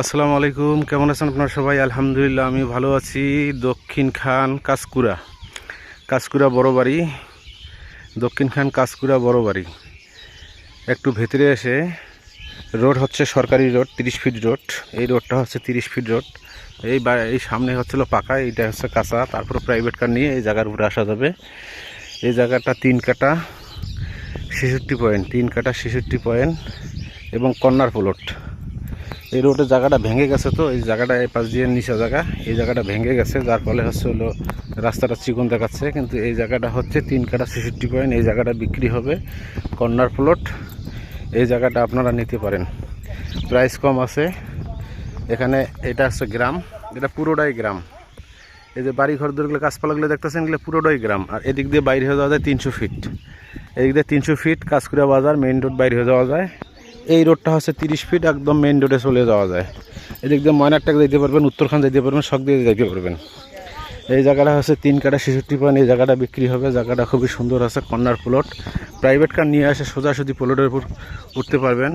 আসসালামু আলাইকুম, কেমন আছেন আপনারা সবাই? আলহামদুলিল্লাহ, আমি ভালো আছি। দক্ষিণ খান কাসকুরা কাসকুরা বড় বাড়ি। দক্ষিণ খান কাসকুরা বড় বাড়ি। একটু ভেতরে এসে রোড হচ্ছে সরকারি রোড, তিরিশ ফিট রোড। এই রোডটা হচ্ছে তিরিশ ফিট রোড। এই এই সামনে হচ্ছিল পাকা, এইটা হচ্ছে কাঁচা। তারপরে প্রাইভেট কার নিয়ে এই জায়গার উপরে আসা যাবে। এই জায়গাটা তিন কাটা ছেষট্টি পয়েন্ট তিন কাটা ছেষট্টি পয়েন্ট এবং কর্নার প্লট এই রোডের জায়গাটা ভেঙে গেছে তো, এই জায়গাটা এই পাশ দিয়ে নিচা জায়গা, এই জায়গাটা ভেঙে গেছে, যার ফলে হচ্ছে হলো রাস্তাটা চিকন দেখাচ্ছে। কিন্তু এই জায়গাটা হচ্ছে তিন কাটা ছেষট্টি পয়েন্ট, এই জায়গাটা বিক্রি হবে কর্নার প্লট এই জায়গাটা আপনারা নিতে পারেন। প্রাইস কম আছে। এখানে এটা হচ্ছে গ্রাম, এটা পুরোটাই গ্রাম। এই যে বাড়ি ঘর দরগুলো গাছপালাগুলো দেখতেছেন, এগুলো পুরোটাই গ্রাম। আর এদিক দিয়ে বাইরে হয়ে যাওয়া যায় তিনশো ফিট এদিক দিয়ে তিনশো ফিট কাঁচকুড়া বাজার মেইন রোড বাইরে হয়ে যাওয়া যায়। এই রোডটা হচ্ছে তিরিশ ফিট, একদম মেইন রোডে চলে যাওয়া যায়। এদিক দিয়ে ময়নারটাকে যেতে পারবেন, উত্তরখান যেতে পারবেন শখ দিয়ে যেতে পারবেন। এই জায়গাটা হচ্ছে তিন কাটা ছেষট্টি পয়েন্ট, এই জায়গাটা বিক্রি হবে। জায়গাটা খুবই সুন্দর আছে কর্নার প্লট প্রাইভেট কার নিয়ে আসে সোজাসুজি প্লটের উপর উঠতে পারবেন।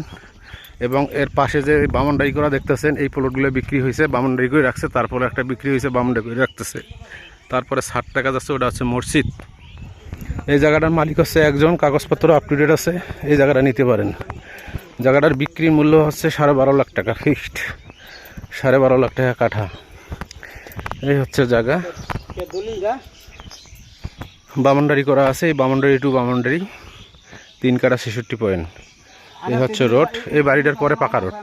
এবং এর পাশে যে বামনডাই করা দেখতেছেন, এই প্লটগুলো বিক্রি হয়েছে, বামনডাই করে রাখছে, তারপরে একটা বিক্রি হয়েছে, বামনডাই করে রাখতেছে। তারপরে ষাট টাকা যাচ্ছে, ওটা হচ্ছে মসজিদ। এই জায়গাটার মালিক হচ্ছে একজন, কাগজপত্র আপ টু ডেট আছে, এই জায়গাটা নিতে পারেন। জায়গাটার বিক্রির মূল্য হচ্ছে সাড়ে বারো লাখ টাকা ফিক্সড। সাড়ে বারো লাখ টাকা কাঠা। এই হচ্ছে জায়গা। বামনডারি করা আছে, এই বামনডারি টু বামনডারি, তিন কাটা ছেষট্টি পয়েন্ট। এই হচ্ছে রোড, এই বাড়িটার পরে পাকা রোড।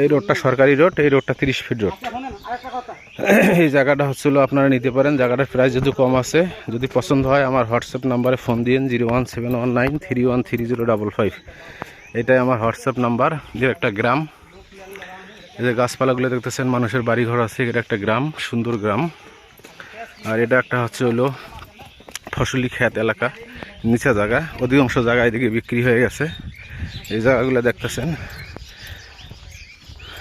এই রোডটা সরকারি রোড, এই রোডটা তিরিশ ফিট রোড। এই জায়গাটা হচ্ছিল আপনারা নিতে পারেন, জায়গাটার প্রাইস যদি কম আছে, যদি পছন্দ হয় আমার হোয়াটসঅ্যাপ নাম্বারে ফোন দিন zero one seven one nine three one three zero double five. এটাই আমার হোয়াটসঅ্যাপ নাম্বার। যে একটা গ্রাম, এই যে গাছপালাগুলো দেখতেছেন, মানুষের বাড়ি ঘর আছে এটা একটা গ্রাম, সুন্দর গ্রাম। আর এটা একটা হচ্ছে হলো ফসলি খ্যাত এলাকা, নিচা জায়গা, অধিকাংশ জায়গা এদিকে বিক্রি হয়ে গেছে। এই জায়গাগুলো দেখতেছেন,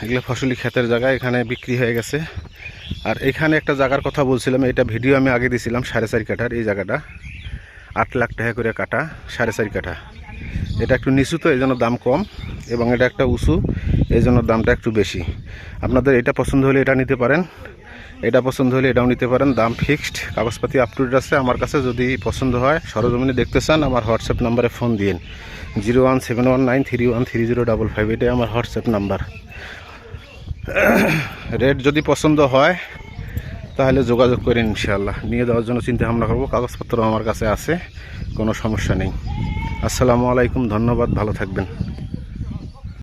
এগুলো ফসলি ক্ষেতের জায়গা, এখানে বিক্রি হয়ে গেছে। আর এখানে একটা জায়গার কথা বলছিলাম, এটা ভিডিও আমি আগে দিয়েছিলাম সাড়ে চারি কাঠার, এই জায়গাটা আট লাখ টাকা করে কাটা, সাড়ে চারি কাঠা। এটা একটু নিচু তো এই জন্য দাম কম এবং এটা একটা উঁচু এই জন্য দামটা একটু বেশি। আপনাদের এটা পছন্দ হলে এটা নিতে পারেন, এটা পছন্দ হলে এটাও নিতে পারেন। দাম ফিক্সড, কাগজপাতি আপ টু ডেট আছে। আমার কাছে যদি পছন্দ হয়, সরজমিনে দেখতে চান, আমার হোয়াটসঅ্যাপ নাম্বারে ফোন দিন। Zero one seven one nine three one three zero double five এটাই আমার হোয়াটসঅ্যাপ নাম্বার। রেট যদি পছন্দ হয় তাহলে যোগাযোগ করেন ইনশাল্লাহ নিয়ে যাওয়ার জন্য চিন্তা ভাবনা করব, কাগজপত্র আমার কাছে আছে, কোনো সমস্যা নেই। আসসালামু আলাইকুম, ধন্যবাদ, ভালো থাকবেন।